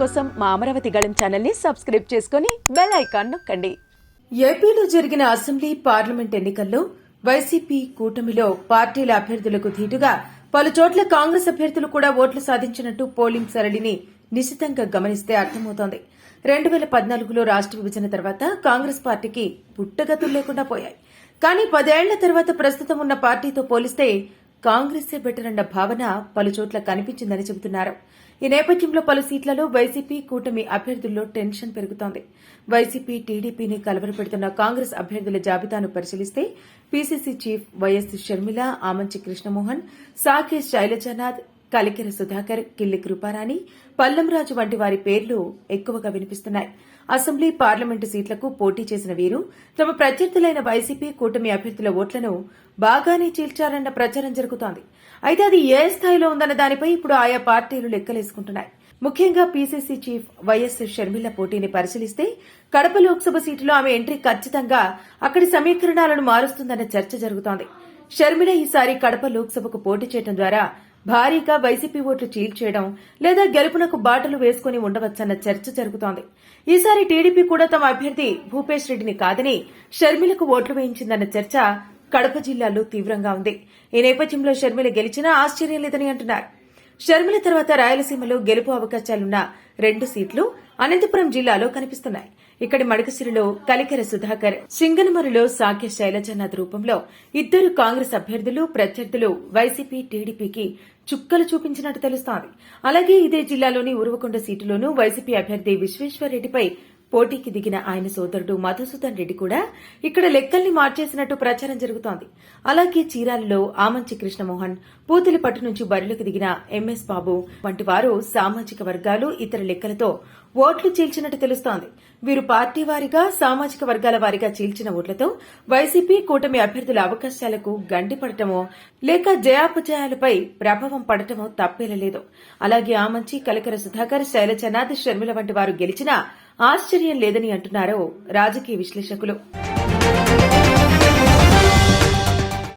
కోసం మా అమరావతి గళం ఛానల్ని సబ్స్క్రైబ్ చేసుకుని బెల్ ఐకాన్ నొక్కండి. ఏపీలో జరిగిన అసెంబ్లీ పార్లమెంట్ ఎన్నికల్లో వైసీపీ కూటమిలో పార్టీల అభ్యర్థులకు ధీటుగా పలు చోట్ల కాంగ్రెస్ అభ్యర్థులు కూడా ఓట్లు సాధించినట్టు పోలింగ్ సరళిని నిశితంగా గమనిస్తే అర్థమవుతోంది. రెండు వేల పద్నాలుగులో రాష్ట్ర విభజన తర్వాత కాంగ్రెస్ పార్టీకి పుట్టగతులు లేకుండా పోయాయి. కానీ పదేళ్ళ తర్వాత ప్రస్తుతం ఉన్న పార్టీతో పోలిస్తే కాంగ్రెసే బెటర్ అన్న భావన పలు చోట్ల కనిపించిందని చెబుతున్నారు. ఈ నేపథ్యంలో పలు సీట్లలో వైసీపీ కూటమి అభ్యర్థుల్లో టెన్షన్ పెరుగుతోంది. వైసీపీ టీడీపీని కలవరపెడుతున్న కాంగ్రెస్ అభ్యర్థుల జాబితాను పరిశీలిస్తే PCC chief YS Sharmila Amanchi Krishnamohan Sake Sailajanath Kalikera Sudhakar Killi Kruparani Pallamraju వంటి వారి పేర్లు ఎక్కువగా వినిపిస్తున్నాయి. అసెంబ్లీ పార్లమెంటు సీట్లకు పోటీ చేసిన వీరు తమ ప్రత్యర్థులైన వైసీపీ కూటమి అభ్యర్థుల ఓట్లను బాగానే చీల్చారన్న ప్రచారం జరుగుతోంది. అయితే అది ఏ స్థాయిలో ఉందన్న దానిపై ఇప్పుడు ఆయా పార్టీలు లెక్కలేసుకుంటున్నాయి. ముఖ్యంగా పీసీసీ చీఫ్ వైఎస్ షర్మిల పోటీని పరిశీలిస్తే కడప లోక్సభ సీటులో ఆమె ఎంట్రీ ఖచ్చితంగా అక్కడి సమీకరణాలను మారుస్తుందన్న చర్చ జరుగుతోంది. షర్మిల ఈసారి కడప లోక్సభకు పోటీ చేయడం ద్వారా భారీగా వైసీపీ ఓట్లు చీల్చేయడం లేదా గెలుపునకు బాటలు వేసుకుని ఉండవచ్చన్న చర్చ జరుగుతోంది. ఈసారి టీడీపీ కూడా తమ అభ్యర్థి భూపేష్ రెడ్డిని కాదని షర్మిలకు ఓట్లు వేయించిందన్న చర్చ కడప జిల్లాలో తీవ్రంగా ఉంది. ఈ నేపథ్యంలో షర్మిల గెలిచినా ఆశ్చర్యం లేదని అంటున్నారు. షర్మిల తర్వాత రాయలసీమలో గెలుపు అవకాశాలున్న రెండు సీట్లు అనంతపురం జిల్లాలో కనిపిస్తున్నాయి. ఇక్కడి మడకసిరిలో కలికెర సుధాకర్ సింగనమరులో సాఖ్య శైలజనాథ్ రూపంలో ఇద్దరు కాంగ్రెస్ అభ్యర్థులు ప్రత్యర్థులు వైసీపీ టీడీపీకి చుక్కలు చూపించినట్టు తెలుస్తోంది. అలాగే ఇదే జిల్లాలోని ఉరువకొండ సీటులోనూ వైసీపీ అభ్యర్థి విశ్వేశ్వరరెడ్డిపై పోటీకి దిగిన ఆయన సోదరుడు మధుసూదన్ రెడ్డి కూడా ఇక్కడ లెక్కల్ని మార్చేసినట్టు ప్రచారం జరుగుతోంది. అలాగే చీరాలలో ఆమంచి కృష్ణమోహన్ పూతలపట్టు నుంచి బరిలోకి దిగిన ఎంఎస్ బాబు వంటి వారు సామాజిక వర్గాలు ఇతర లెక్కలతో ఓట్లు చీల్చినట్టు తెలుస్తోంది. వీరు పార్టీ వారిగా సామాజిక వర్గాల వారిగా చీల్చిన ఓట్లతో వైసీపీ కూటమి అభ్యర్థుల అవకాశాలకు గండిపడటమో లేక జయాపజయాలపై ప్రభావం పడటమో తప్పేలలేదు అలాగే ఆమంచి కలకర సుధాకర్ శైలజనాథ్ షర్మిల వంటి వారు గెలిచినా ఆశ్చర్యం లేదని అంటున్నారు రాజకీయ విశ్లేషకులు.